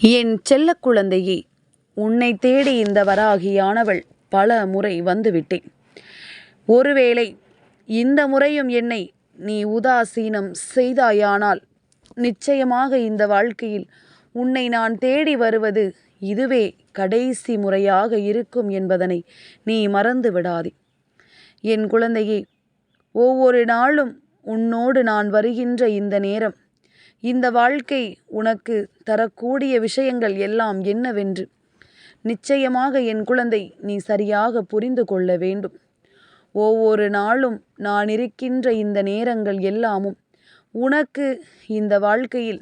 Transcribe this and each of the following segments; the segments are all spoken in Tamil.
என் செல்ல குழந்தையே உன்னை தேடி இந்த வராகியானவள் பல முறை வந்துவிட்டேன். ஒருவேளை இந்த முறையும் என்னை நீ உதாசீனம் செய்தாயானால் நிச்சயமாக இந்த வாழ்க்கையில் உன்னை நான் தேடி வருவது இதுவே கடைசி முறையாக இருக்கும் என்பதனை நீ மறந்து விடாதே. என் குழந்தையே ஒவ்வொரு நாளும் உன்னோடு நான் வருகின்ற இந்த நேரம் இந்த வாழ்க்கை உனக்கு தரக்கூடிய விஷயங்கள் எல்லாம் என்னவென்று? நிச்சயமாக என் குழந்தை நீ சரியாக புரிந்து கொள்ள வேண்டும். ஒவ்வொரு நாளும் நான் இருக்கின்ற இந்த நேரங்கள் எல்லாமும் உனக்கு இந்த வாழ்க்கையில்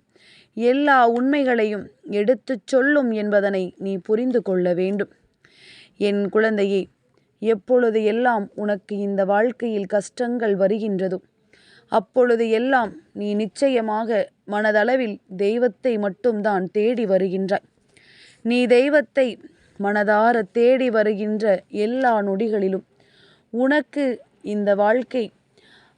எல்லா உண்மைகளையும் எடுத்துச் சொல்லும் என்பதனை நீ புரிந்து கொள்ள வேண்டும். என் குழந்தையே எப்பொழுது எல்லாம் உனக்கு இந்த வாழ்க்கையில் கஷ்டங்கள் வருகின்றதோ அப்பொழுது எல்லாம் நீ நிச்சயமாக மனதளவில் தெய்வத்தை மட்டும்தான் தேடி வருகின்றாய். நீ தெய்வத்தை மனதார தேடி வருகின்ற எல்லா நொடிகளிலும் உனக்கு இந்த வாழ்க்கை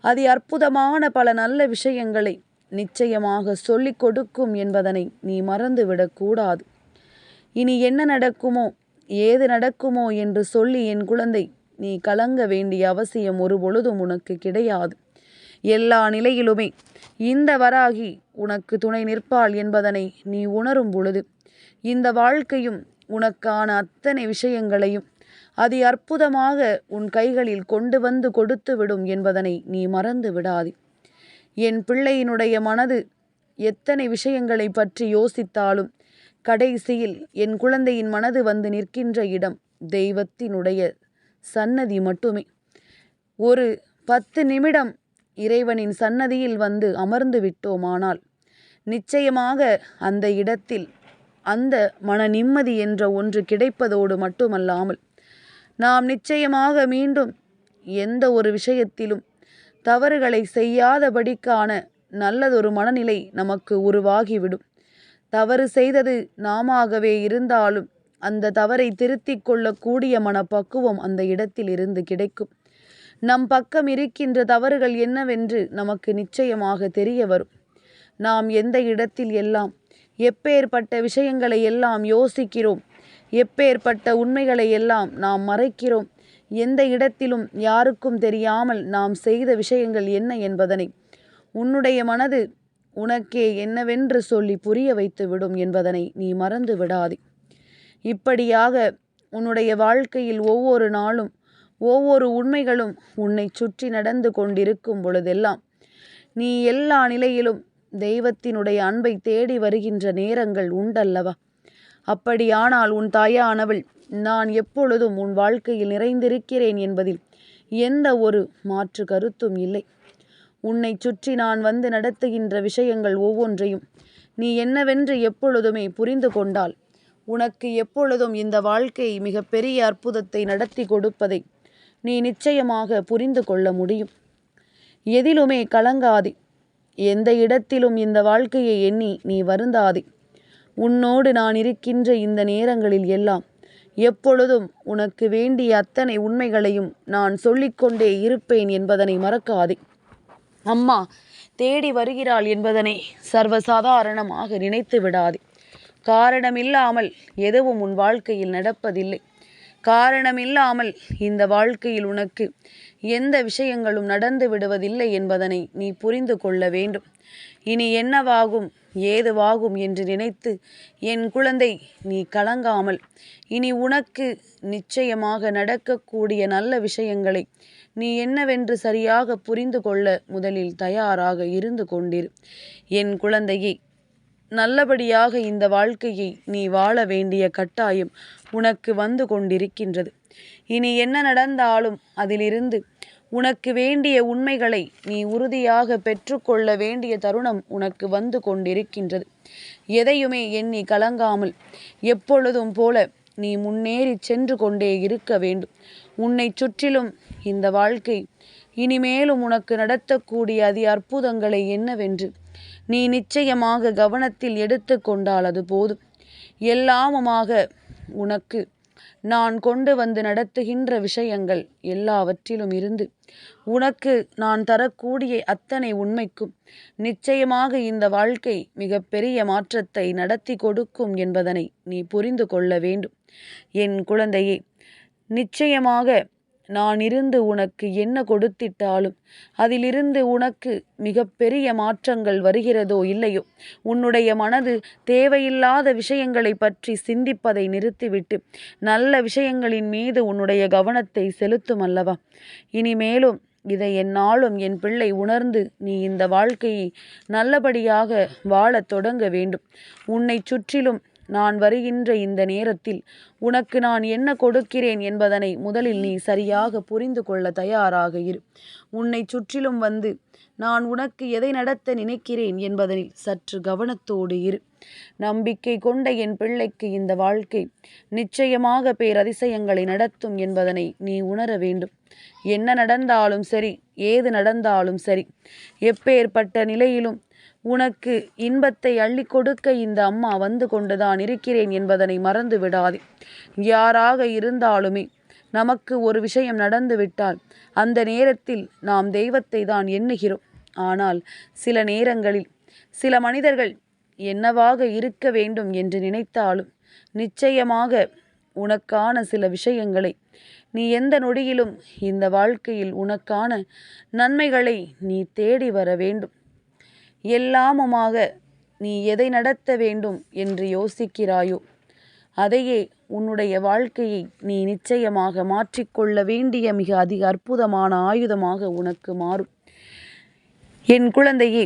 அதி அற்புதமான பல நல்ல விஷயங்களை நிச்சயமாக சொல்லிக் கொடுக்கும் என்பதனை நீ மறந்துவிடக்கூடாது இனி என்ன நடக்குமோ ஏது நடக்குமோ என்று சொல்லி என் குழந்தை நீ கலங்க வேண்டிய அவசியம் ஒரு பொழுதும் உனக்கு கிடையாது. எல்லா நிலையிலுமே. இந்த வராகி உனக்கு துணை நிற்பாள் என்பதனை நீ உணரும் பொழுது இந்த வாழ்க்கையும் உனக்கான அத்தனை விஷயங்களையும் அதி அற்புதமாக உன் கைகளில் கொண்டு வந்து கொடுத்து விடும் என்பதனை நீ மறந்து விடாது. என் பிள்ளையினுடைய மனது எத்தனை விஷயங்களை பற்றி யோசித்தாலும் கடைசியில் என் குழந்தையின் மனது வந்து நிற்கின்ற இடம் தெய்வத்தினுடைய சன்னதி மட்டுமே. ஒரு பத்து நிமிடம் இறைவனின் சன்னதியில் வந்து அமர்ந்து விட்டோமானால் நிச்சயமாக அந்த இடத்தில் அந்த மன நிம்மதி என்ற ஒன்று கிடைப்பதோடு மட்டுமல்லாமல் நாம் நிச்சயமாக மீண்டும் எந்த ஒரு விஷயத்திலும் தவறுகளை செய்யாதபடிக்கான நல்லதொரு மனநிலை நமக்கு உருவாகிவிடும். தவறு செய்தது நாமாகவே இருந்தாலும் அந்த தவறை திருத்திக் கொள்ளக்கூடிய மனப்பக்குவம் அந்த இடத்தில் இருந்து கிடைக்கும். நம் பக்கம் இருக்கின்ற தவறுகள் என்னவென்று நமக்கு நிச்சயமாக தெரிய வரும். நாம் எந்த இடத்தில் எல்லாம் எப்பேற்பட்ட விஷயங்களை எல்லாம் யோசிக்கிறோம் எப்பேற்பட்ட உண்மைகளை எல்லாம் நாம் மறைக்கிறோம் எந்த இடத்திலும் யாருக்கும் தெரியாமல் நாம் செய்த விஷயங்கள் என்ன என்பதனை உன்னுடைய மனது உனக்கே என்னவென்று சொல்லி புரிய வைத்து விடும் என்பதனை நீ மறந்து விடாதே இப்படியாக உன்னுடைய வாழ்க்கையில் ஒவ்வொரு நாளும் ஒவ்வொரு உண்மைகளும் உன்னை சுற்றி நடந்து கொண்டிருக்கும் பொழுதெல்லாம் நீ எல்லா நிலையிலும் தெய்வத்தினுடைய அன்பை தேடி வருகின்ற நேரங்கள் உண்டல்லவா? அப்படியானால் உன் தாயானவள் நான் எப்பொழுதும் உன் வாழ்க்கையில் நிறைந்திருக்கிறேன் என்பதில் எந்த ஒரு மாற்று கருத்தும் இல்லை. உன்னை சுற்றி நான் வந்து நடத்துகின்ற விஷயங்கள் ஒவ்வொன்றையும் நீ என்னவென்று எப்பொழுதுமே புரிந்து கொண்டால் உனக்கு எப்பொழுதும் இந்த வாழ்க்கை மிகப்பெரிய அற்புதத்தை நடத்தி கொடுப்பதை நீ நிச்சயமாக புரிந்து கொள்ள முடியும். எதிலுமே கலங்காதே. எந்த இடத்திலும் இந்த வாழ்க்கையை எண்ணி நீ வருந்தாதே. உன்னோடு நான் இருக்கின்ற இந்த நேரங்களில் எல்லாம் எப்பொழுதும் உனக்கு வேண்டிய அத்தனை உண்மைகளையும் நான் சொல்லிக்கொண்டே இருப்பேன் என்பதனை மறக்காதே. அம்மா தேடி வருகிறாள் என்பதனை சர்வசாதாரணமாக நினைத்து விடாதே காரணமில்லாமல் எதுவும் உன் வாழ்க்கையில் நடப்பதில்லை. காரணமில்லாமல் இந்த வாழ்க்கையில் உனக்கு எந்த விஷயங்களும் நடந்து விடுவதில்லை என்பதனை நீ புரிந்து கொள்ள வேண்டும். இனி என்னவாகும் ஏதுவாகும் என்று நினைத்து என் குழந்தை நீ கலங்காமல் இனி உனக்கு நிச்சயமாக நடக்கக்கூடிய நல்ல விஷயங்களை நீ என்னவென்று சரியாக புரிந்து கொள்ள முதலில் தயாராக இருந்து கொண்டிரு. என் குழந்தையை நல்லபடியாக இந்த வாழ்க்கையை நீ வாழ வேண்டிய கட்டாயம் உனக்கு வந்து கொண்டிருக்கின்றது. இனி என்ன நடந்தாலும் அதிலிருந்து உனக்கு வேண்டிய உண்மைகளை நீ உறுதியாக பெற்றுக்கொள்ள வேண்டிய தருணம் உனக்கு வந்து கொண்டிருக்கின்றது. எதையுமே எண்ணி கலங்காமல் எப்பொழுதும் போல நீ முன்னேறி சென்று கொண்டே இருக்க வேண்டும். உன்னை சுற்றிலும் இந்த வாழ்க்கை இனிமேலும் உனக்கு நடத்தக்கூடிய அதி அற்புதங்களை என்னவென்று நீ நிச்சயமாக கவனத்தில் எடுத்து கொண்டால் அது போதும். எல்லாமுமாக உனக்கு நான் கொண்டு வந்து நடத்துகின்ற விஷயங்கள் எல்லாவற்றிலும் இருந்து உனக்கு நான் தரக்கூடிய அத்தனை உண்மைக்கும் நிச்சயமாக இந்த வாழ்க்கை மிக பெரிய மாற்றத்தை நடத்தி கொடுக்கும் என்பதனை நீ புரிந்து கொள்ள வேண்டும். என் குழந்தையே நிச்சயமாக நான் இருந்து உனக்கு என்ன கொடுத்திட்டாலும் அதிலிருந்து உனக்கு மிக பெரிய மாற்றங்கள் வருகிறதோ இல்லையோ? உன்னுடைய மனது தேவையில்லாத விஷயங்களை பற்றி சிந்திப்பதை நிறுத்திவிட்டு நல்ல விஷயங்களின் மீது உன்னுடைய கவனத்தை செலுத்தும் அல்லவா? இனிமேலும் இதை என்னாலும் என் பிள்ளை உணர்ந்து நீ இந்த வாழ்க்கையை நல்லபடியாக வாழத் தொடங்க வேண்டும். உன்னை சுற்றிலும் நான் வருகின்ற இந்த நேரத்தில் உனக்கு நான் என்ன கொடுக்கிறேன் என்பதனை முதலில் நீ சரியாக புரிந்து கொள்ள தயாராக இரு. உன்னை சுற்றிலும் வந்து நான் உனக்கு எதை நடத்த நினைக்கிறேன் என்பதனில் சற்று கவனத்தோடு இரு. நம்பிக்கை கொண்ட என் பிள்ளைக்கு இந்த வாழ்க்கை நிச்சயமாக பேரதிசயங்களை நடத்தும் என்பதனை நீ உணர வேண்டும். என்ன நடந்தாலும் சரி ஏது நடந்தாலும் சரி எப்பேற்பட்ட நிலையிலும் உனக்கு இன்பத்தை அள்ளி கொடுக்க இந்த அம்மா வந்து கொண்டுதான் இருக்கிறேன் என்பதனை மறந்து விடாதே. யாராக இருந்தாலுமே நமக்கு ஒரு விஷயம் நடந்துவிட்டால் அந்த நேரத்தில் நாம் தெய்வத்தை தான் எண்ணுகிறோம். ஆனால் சில நேரங்களில் சில மனிதர்கள் என்னவாக இருக்க வேண்டும் என்று நினைத்தாலும் நிச்சயமாக உனக்கான சில விஷயங்களை நீ எந்த நொடியிலும் இந்த வாழ்க்கையில் உனக்கான நன்மைகளை நீ தேடி வர வேண்டும். எல்லாமுமாக நீ எதை நடத்த வேண்டும் என்று யோசிக்கிறாயோ அதையே உன்னுடைய வாழ்க்கையை நீ நிச்சயமாக மாற்றிக்கொள்ள வேண்டிய மிக அதிக அற்புதமான ஆயுதமாக உனக்கு மாறும். என் குழந்தையே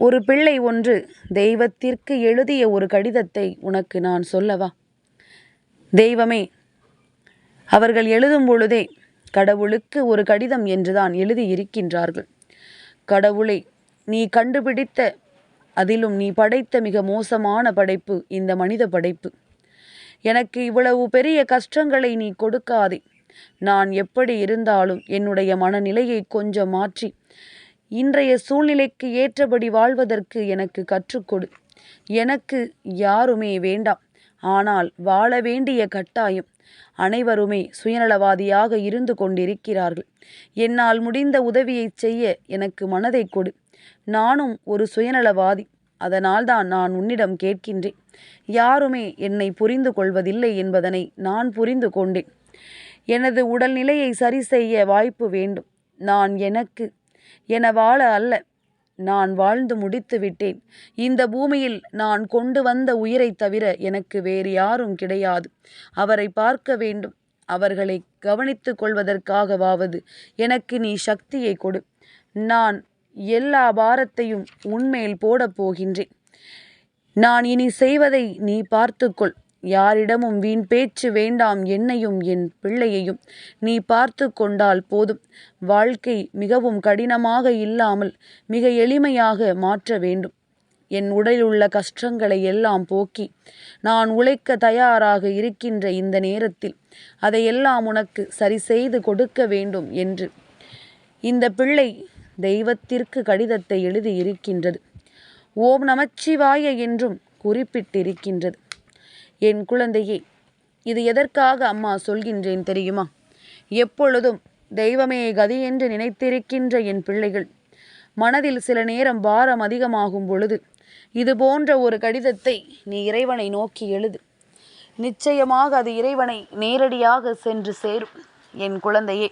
ஒரு பிள்ளை ஒன்று தெய்வத்திற்கு எழுதிய ஒரு கடிதத்தை உனக்கு நான் சொல்லவா? தெய்வமே அவர்கள் எழுதும் பொழுதே கடவுளுக்கு ஒரு கடிதம் என்றுதான் எழுதியிருக்கின்றார்கள். கடவுளை நீ கண்டுபிடித்த அதிலும் நீ படைத்த மிக மோசமான படைப்பு இந்த மனித படைப்பு. எனக்கு இவ்வளவு பெரிய கஷ்டங்களை நீ கொடுக்காதே. நான் எப்படி இருந்தாலும் என்னுடைய மனநிலையை கொஞ்சம் மாற்றி இன்றைய சூழ்நிலைக்கு ஏற்றபடி வாழ்வதற்கு எனக்கு கற்றுக்கொடு. எனக்கு யாருமே வேண்டாம். ஆனால் வாழ வேண்டிய கட்டாயம். அனைவருமே சுயநலவாதியாக இருந்து கொண்டிருக்கிறார்கள். என்னால் முடிந்த உதவியை செய்ய எனக்கு மனதை கொடு. நானும் ஒரு சுயநலவாதி. அதனால்தான் நான் உன்னிடம் கேட்கின்றேன். யாருமே என்னை புரிந்து கொள்வதில்லை என்பதனை நான் புரிந்து கொண்டேன். எனது உடல்நிலையை சரி செய்ய வாய்ப்பு வேண்டும். நான் எனக்கு என வாழ அல்ல. நான் வாழ்ந்து முடித்து விட்டேன். இந்த பூமியில் நான் கொண்டு வந்த உயிரை தவிர எனக்கு வேறு யாரும் கிடையாது. அவரை பார்க்க வேண்டும். அவர்களை கவனித்து கொள்வதற்காகவாவது எனக்கு நீ சக்தியை கொடு. நான் எல்லா பாரத்தையும் உன்மேல் போடப் போகின்றேன். நான் இனி செய்வதை நீ பார்த்துக்கொள். யாரிடமும் வீண் பேச்சு வேண்டாம் என்னையும் என் பிள்ளையையும். நீ பார்த்து கொண்டால் போதும். வாழ்க்கை மிகவும் கடினமாக இல்லாமல் மிக எளிமையாக மாற்ற வேண்டும். என் உடலில் உள்ள கஷ்டங்களை எல்லாம் போக்கி நான் உழைக்க தயாராக இருக்கின்ற இந்த நேரத்தில் அதையெல்லாம் உனக்கு சரி செய்து கொடுக்க வேண்டும் என்று. இந்த பிள்ளை தெய்வத்திற்கு கடிதத்தை எழுதி இருக்கின்றது. ஓம் நமச்சிவாய என்றும் குறிப்பிட்டிருக்கின்றது. என் குழந்தையே இது எதற்காக அம்மா சொல்கின்றேன் தெரியுமா? எப்பொழுதும் தெய்வமே கதி என்று நினைத்திருக்கின்ற என் பிள்ளைகள் மனதில் சில நேரம் பாரம் அதிகமாகும் பொழுது இது போன்ற ஒரு கடிதத்தை நீ இறைவனை நோக்கி எழுது. நிச்சயமாக அது இறைவனை நேரடியாக சென்று சேரும். என் குழந்தையே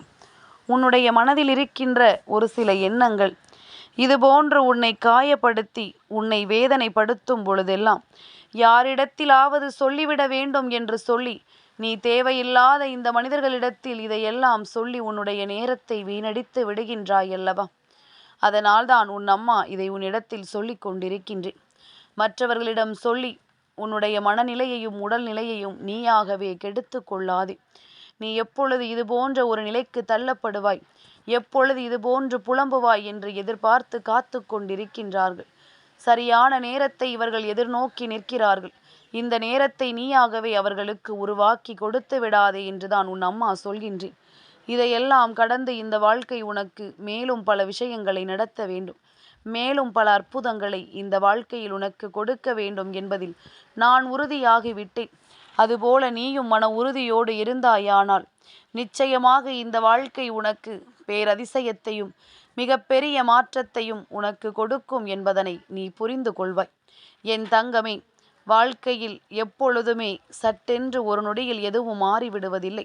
உன்னுடைய மனதில் இருக்கின்ற ஒரு சில எண்ணங்கள். இதுபோன்று உன்னை காயப்படுத்தி உன்னை வேதனைப்படுத்தும் பொழுதெல்லாம் யாரிடத்திலாவது சொல்லிவிட வேண்டும் என்று சொல்லி நீ தேவையில்லாத இந்த மனிதர்களிடத்தில் இதையெல்லாம் சொல்லி உன்னுடைய நேரத்தை வீணடித்து விடுகின்றாய் அல்லவா அதனால்தான் உன் அம்மா இதை உன்னிடத்தில் சொல்லி கொண்டிருக்கின்றேன். மற்றவர்களிடம் சொல்லி உன்னுடைய மனநிலையையும் உடல்நிலையையும் நீயாகவே கெடுத்து கொள்ளாதே. நீ எப்பொழுது இது போன்ற ஒரு நிலைக்கு தள்ளப்படுவாய்? எப்பொழுது இது போன்று புலம்புவாய் என்று எதிர்பார்த்து காத்து கொண்டிருக்கின்றார்கள். சரியான நேரத்தை இவர்கள் எதிர்நோக்கி நிற்கிறார்கள். இந்த நேரத்தை நீயாகவே அவர்களுக்கு உருவாக்கி கொடுத்து விடாதே என்றுதான் உன் அம்மா சொல்கின்றேன். இதையெல்லாம் கடந்து இந்த வாழ்க்கை உனக்கு மேலும் பல விஷயங்களை நடத்த வேண்டும். மேலும் பல அற்புதங்களை இந்த வாழ்க்கையில் உனக்கு கொடுக்க வேண்டும் என்பதில் நான் உறுதியாகிவிட்டேன். அதுபோல நீயும் மன உறுதியோடு இருந்தாயானால் நிச்சயமாக இந்த வாழ்க்கை உனக்கு பேரதிசயத்தையும் மிகப்பெரிய மாற்றத்தையும் உனக்கு கொடுக்கும் என்பதனை நீ புரிந்து கொள்வாய். என் தங்கமே வாழ்க்கையில் எப்பொழுதுமே சட்டென்று ஒரு நொடியில் எதுவும் மாறிவிடுவதில்லை.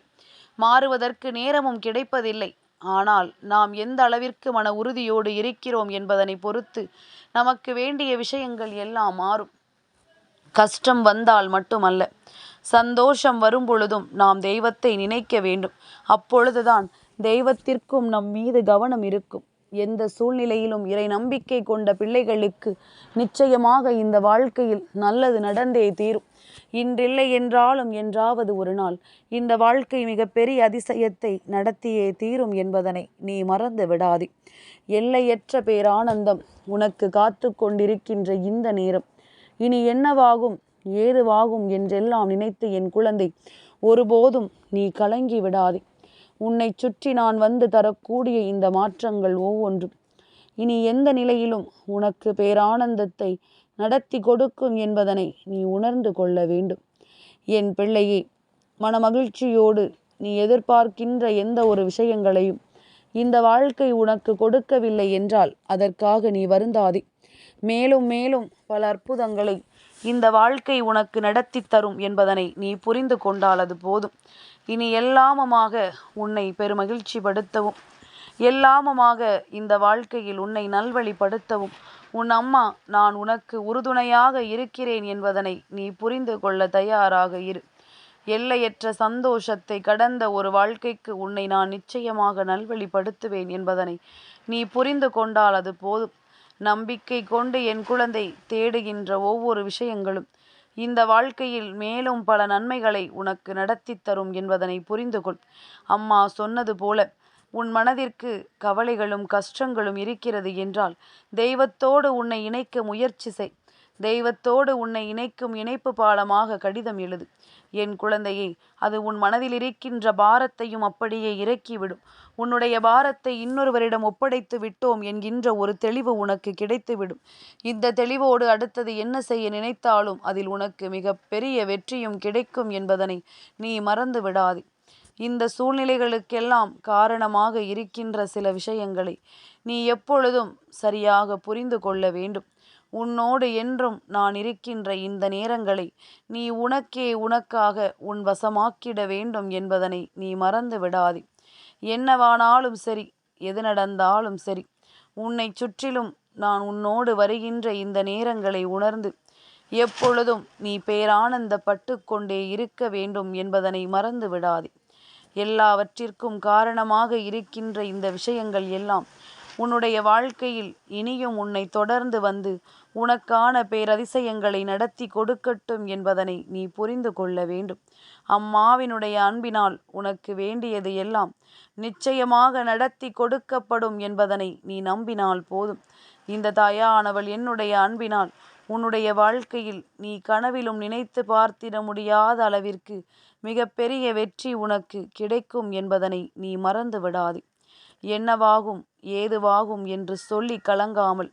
மாறுவதற்கு நேரமும் கிடைப்பதில்லை. ஆனால் நாம் எந்த அளவிற்கு மன உறுதியோடு இருக்கிறோம் என்பதனை பொறுத்து நமக்கு வேண்டிய விஷயங்கள் எல்லாம் மாறும். கஷ்டம் வந்தால் மட்டுமல்ல சந்தோஷம் வரும் பொழுதும் நாம் தெய்வத்தை நினைக்க வேண்டும். அப்பொழுதுதான் தெய்வத்திற்கும் நம் மீது கவனம் இருக்கும். எந்த சூழ்நிலையிலும் இறை நம்பிக்கை கொண்ட பிள்ளைகளுக்கு நிச்சயமாக இந்த வாழ்க்கையில் நல்லது நடந்தே தீரும். இன்றில்லை என்றாலும் என்றாவது ஒரு நாள் இந்த வாழ்க்கை மிகப்பெரிய அதிசயத்தை நடத்தியே தீரும் என்பதனை நீ மறந்து விடாதே. எல்லையற்ற பேரானந்தம் உனக்கு காத்து கொண்டிருக்கின்ற இந்த நேரம். இனி என்னவாகும்? ஏதுவாகும் என்றெல்லாம் நினைத்து என் குழந்தை ஒருபோதும் நீ கலங்கி விடாதே. உன்னை சுற்றி நான் வந்து தரக்கூடிய இந்த மாற்றங்கள் ஒவ்வொன்றும். இனி எந்த நிலையிலும் உனக்கு பேரானந்தத்தை நடத்தி கொடுக்கும் என்பதனை நீ உணர்ந்து கொள்ள வேண்டும். என் பிள்ளையே மனமகிழ்ச்சியோடு நீ எதிர்பார்க்கின்ற எந்த ஒரு விஷயங்களையும் இந்த வாழ்க்கை உனக்கு கொடுக்கவில்லை என்றால் அதற்காக நீ வருந்தாதே. மேலும் மேலும் பல அற்புதங்களை இந்த வாழ்க்கை உனக்கு நடத்தி தரும் என்பதனை நீ புரிந்து கொண்டால் அது போதும். இனி எல்லாமமாக உன்னை பெருமகிழ்ச்சிப்படுத்தவும் எல்லாமமாக இந்த வாழ்க்கையில் உன்னை நல்வழிப்படுத்தவும். உன் அம்மா நான் உனக்கு உறுதுணையாக இருக்கிறேன் என்பதனை நீ புரிந்து கொள்ள தயாராக இரு. எல்லையற்ற சந்தோஷத்தை கடந்த ஒரு வாழ்க்கைக்கு உன்னை நான் நிச்சயமாக நல்வழிப்படுத்துவேன் என்பதனை நீ புரிந்து கொண்டால் அது போதும். நம்பிக்கை கொண்டு என் குழந்தை தேடுகின்ற ஒவ்வொரு விஷயங்களும் இந்த வாழ்க்கையில் மேலும் பல நன்மைகளை உனக்கு நடத்தி தரும் என்பதனை புரிந்து கொள் அம்மா சொன்னது போல உன் மனதிற்கு கவலைகளும் கஷ்டங்களும் இருக்கிறது என்றால் தெய்வத்தோடு உன்னை இணைக்க முயற்சி செய். தெய்வத்தோடு உன்னை இணைக்கும் இணைப்பு பாலமாக கடிதம் எழுது. என் குழந்தையே அது உன் மனதில் இருக்கின்ற பாரத்தையும் அப்படியே இறக்கிவிடும். உன்னுடைய பாரத்தை இன்னொருவரிடம் ஒப்படைத்து விட்டோம் என்கின்ற ஒரு தெளிவு உனக்கு கிடைத்துவிடும். இந்த தெளிவோடு அடுத்தது என்ன செய்ய நினைத்தாலும் அதில் உனக்கு மிக பெரிய வெற்றியும் கிடைக்கும் என்பதனை நீ மறந்து விடாதே. இந்த சூழ்நிலைகளுக்கெல்லாம் காரணமாக இருக்கின்ற சில விஷயங்களை நீ எப்பொழுதும் சரியாக புரிந்து கொள்ள வேண்டும். உன்னோடு என்றும் நான் இருக்கின்ற இந்த நேரங்களை நீ உனக்கே உனக்காக உன் வசமாக்கிட வேண்டும் என்பதனை நீ மறந்து விடாதே. என்னவானாலும் சரி எது நடந்தாலும் சரி உன்னை சுற்றிலும் நான் உன்னோடு வருகின்ற இந்த நேரங்களை உணர்ந்து எப்பொழுதும் நீ பேரானந்தப்பட்டு கொண்டே இருக்க வேண்டும் என்பதனை மறந்து விடாதே. எல்லாவற்றிற்கும் காரணமாக இருக்கின்ற இந்த விஷயங்கள் எல்லாம் உன்னுடைய வாழ்க்கையில் இனியும் உன்னை தொடர்ந்து வந்து உனக்கான பேரதிசயங்களை நடத்தி கொடுக்கட்டும் என்பதனை நீ புரிந்து கொள்ள வேண்டும். அம்மாவினுடைய அன்பினால் உனக்கு வேண்டியது எல்லாம் நிச்சயமாக நடத்தி கொடுக்கப்படும் என்பதனை நீ நம்பினால் போதும். இந்த தாயானவள் என்னுடைய அன்பினால் உன்னுடைய வாழ்க்கையில் நீ கனவிலும் நினைத்து பார்த்திட முடியாத அளவிற்கு மிகப்பெரிய வெற்றி உனக்கு கிடைக்கும் என்பதனை நீ மறந்து விடாதே என்னவாகும் ஏதுவாகும் என்று சொல்லி கலங்காமல்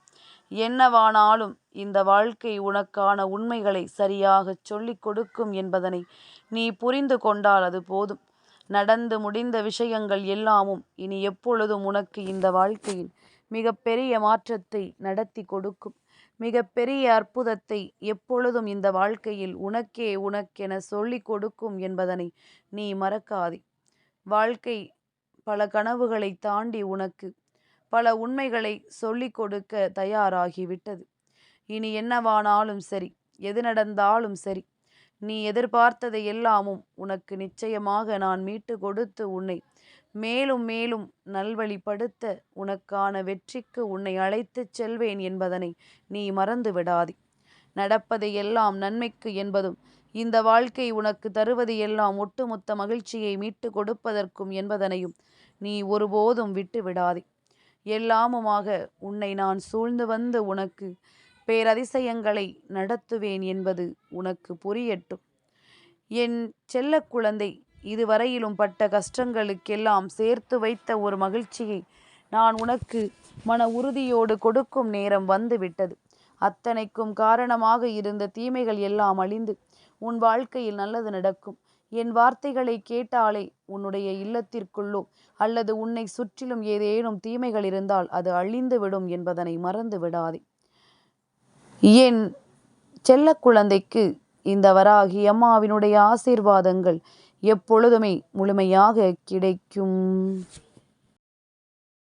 என்னவானாலும் இந்த வாழ்க்கை உனக்கான உண்மைகளை சரியாகச் சொல்லிக் கொடுக்கும் என்பதனை நீ புரிந்து கொண்டால் அது போதும். நடந்து முடிந்த விஷயங்கள் எல்லாமும் இனி எப்பொழுதும் உனக்கு இந்த வாழ்க்கையில் மிகப்பெரிய மாற்றத்தை நடத்தி கொடுக்கும். மிகப்பெரிய அற்புதத்தை எப்பொழுதும் இந்த வாழ்க்கையில் உனக்கே உனக்கென சொல்லிக் கொடுக்கும் என்பதனை நீ மறக்காதே. வாழ்க்கை பல கனவுகளை தாண்டி உனக்கு பல உண்மைகளை சொல்லிக் கொடுக்க தயாராகிவிட்டது. இனி என்னவானாலும் சரி எது நடந்தாலும் சரி நீ எதிர்பார்த்ததை எல்லாமும் உனக்கு நிச்சயமாக நான் மீட்டு கொடுத்து உன்னை மேலும் மேலும் நல்வழிப்படுத்த உனக்கான வெற்றிக்கு உன்னை அழைத்துச் செல்வேன் என்பதனை நீ மறந்து விடாதே. நடப்பதை எல்லாம் நன்மைக்கு என்பதும் இந்த வாழ்க்கை உனக்கு தருவது எல்லாம் ஒட்டுமொத்த மகிழ்ச்சியை மீட்டு கொடுப்பதற்கும் என்பதனையும் நீ ஒருபோதும் விட்டு விடாதே. எல்லாமுமாக உன்னை நான் சூழ்ந்து வந்து உனக்கு பேரதிசயங்களை நடத்துவேன் என்பது உனக்கு புரியட்டும். என் செல்ல குழந்தை இதுவரையிலும் பட்ட கஷ்டங்களுக்கெல்லாம் சேர்த்து வைத்த ஒரு மகிழ்ச்சியை நான் உனக்கு மன உறுதியோடு கொடுக்கும் நேரம் வந்துவிட்டது. அத்தனைக்கும் காரணமாக இருந்த தீமைகள் எல்லாம் அழிந்து உன் வாழ்க்கையில் நல்லது நடக்கும். என் வார்த்தைகளை கேட்டாலே உன்னுடைய இல்லத்திற்குள்ளோ அல்லது உன்னை சுற்றிலும் ஏதேனும் தீமைகள் இருந்தால் அது அழிந்துவிடும் என்பதனை மறந்து விடாதே. என் செல்ல குழந்தைக்கு இந்த வராகி அம்மாவினுடைய ஆசீர்வாதங்கள் எப்பொழுதுமே முழுமையாக கிடைக்கும்.